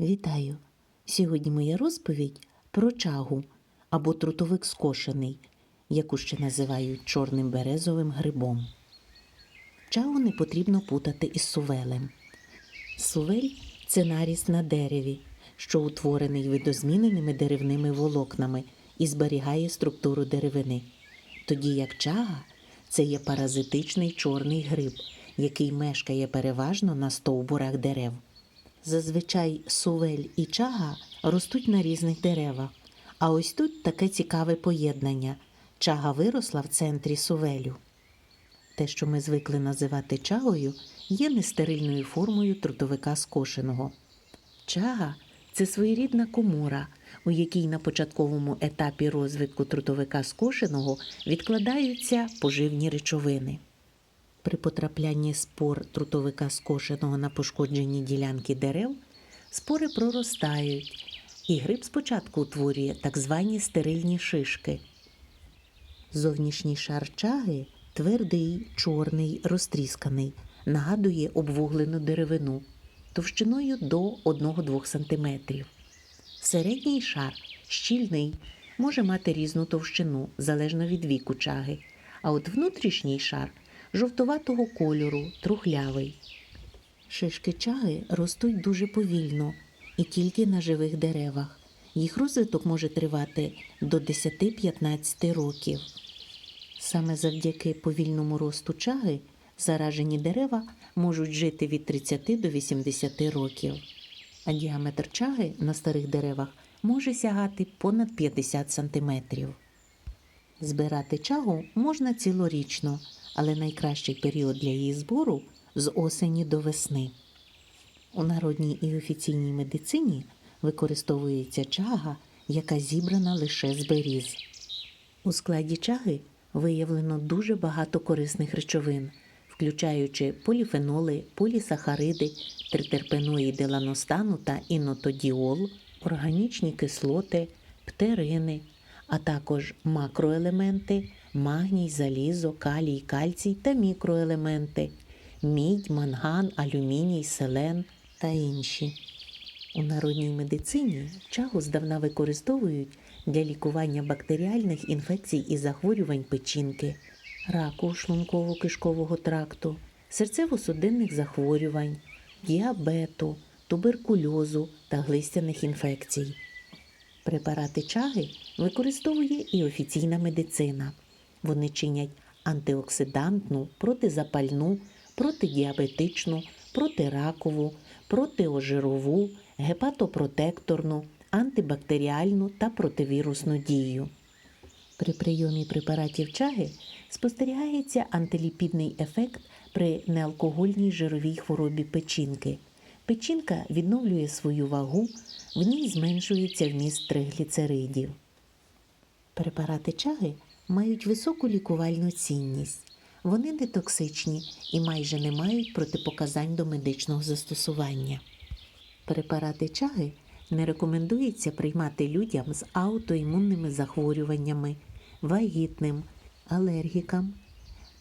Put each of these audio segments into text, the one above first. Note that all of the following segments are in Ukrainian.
Вітаю! Сьогодні моя розповідь про чагу або трутовик скошений, яку ще називають чорним березовим грибом. Чагу не потрібно путати із сувелем. Сувель це наріст на дереві, що утворений видозміненими деревними волокнами і зберігає структуру деревини. Тоді як чага це є паразитичний чорний гриб, який мешкає переважно на стовбурах дерев. Зазвичай сувель і чага ростуть на різних деревах. А ось тут таке цікаве поєднання. Чага виросла в центрі сувелю. Те, що ми звикли називати чагою, є нестерильною формою трутовика скошеного. Чага це своєрідна комора, у якій на початковому етапі розвитку трутовика скошеного відкладаються поживні речовини. При потраплянні спор трутовика скошеного на пошкоджені ділянки дерев спори проростають, і гриб спочатку утворює так звані стерильні шишки. Зовнішній шар чаги твердий, чорний, розтрісканий, нагадує обвуглену деревину товщиною до 1-2 см. Середній шар щільний, може мати різну товщину залежно від віку чаги, а от внутрішній шар жовтуватого кольору, трухлявий. Шишки чаги ростуть дуже повільно і тільки на живих деревах. Їх розвиток може тривати до 10-15 років. Саме завдяки повільному росту чаги заражені дерева можуть жити від 30 до 80 років, а діаметр чаги на старих деревах може сягати понад 50 сантиметрів. Збирати чагу можна цілорічно, але найкращий період для її збору з осені до весни. У народній і офіційній медицині використовується чага, яка зібрана лише з беріз. У складі чаги виявлено дуже багато корисних речовин, включаючи поліфеноли, полісахариди, тритерпеноїди ланостану та інотодіол, органічні кислоти, птерини, а також макроелементи, магній, залізо, калій, кальцій та мікроелементи, мідь, манган, алюміній, селен та інші. У народній медицині чагу здавна використовують для лікування бактеріальних інфекцій і захворювань печінки, раку шлунково-кишкового тракту, серцево-судинних захворювань, діабету, туберкульозу та глистяних інфекцій. Препарати чаги використовує і офіційна медицина. Вони чинять антиоксидантну, протизапальну, протидіабетичну, протиракову, протиожирову, гепатопротекторну, антибактеріальну та противірусну дію. При прийомі препаратів чаги спостерігається антиліпідний ефект при неалкогольній жировій хворобі печінки. Печінка відновлює свою вагу, в ній зменшується вміст тригліцеридів. Препарати чаги мають високу лікувальну цінність. Вони не токсичні і майже не мають протипоказань до медичного застосування. Препарати чаги не рекомендується приймати людям з аутоімунними захворюваннями, вагітним, алергікам,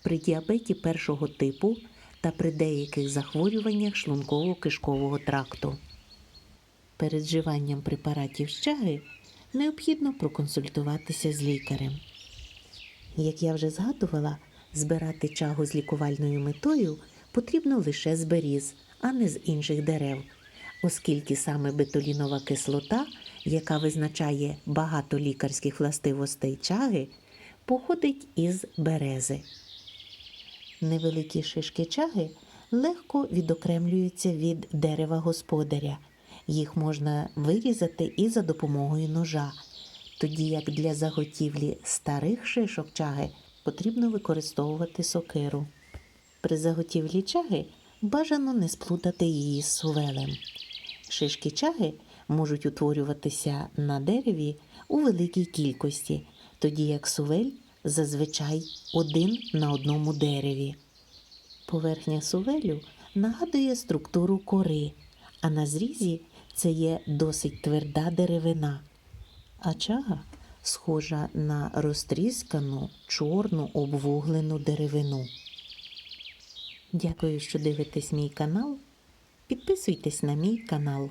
при діабеті першого типу та при деяких захворюваннях шлунково-кишкового тракту. Перед вживанням препаратів з чаги необхідно проконсультуватися з лікарем. Як я вже згадувала, збирати чагу з лікувальною метою потрібно лише з беріз, а не з інших дерев, оскільки саме бетолінова кислота, яка визначає багато лікарських властивостей чаги, походить із берези. Невеликі шишки чаги легко відокремлюються від дерева господаря. Їх можна вирізати і за допомогою ножа, тоді як для заготівлі старих шишок чаги потрібно використовувати сокиру. При заготівлі чаги бажано не сплутати її з сувелем. Шишки чаги можуть утворюватися на дереві у великій кількості, тоді як сувель зазвичай один на одному дереві. Поверхня сувелю нагадує структуру кори, а на зрізі це є досить тверда деревина. А чага схожа на розтріскану чорну обвуглену деревину. Дякую, що дивитесь мій канал. Підписуйтесь на мій канал.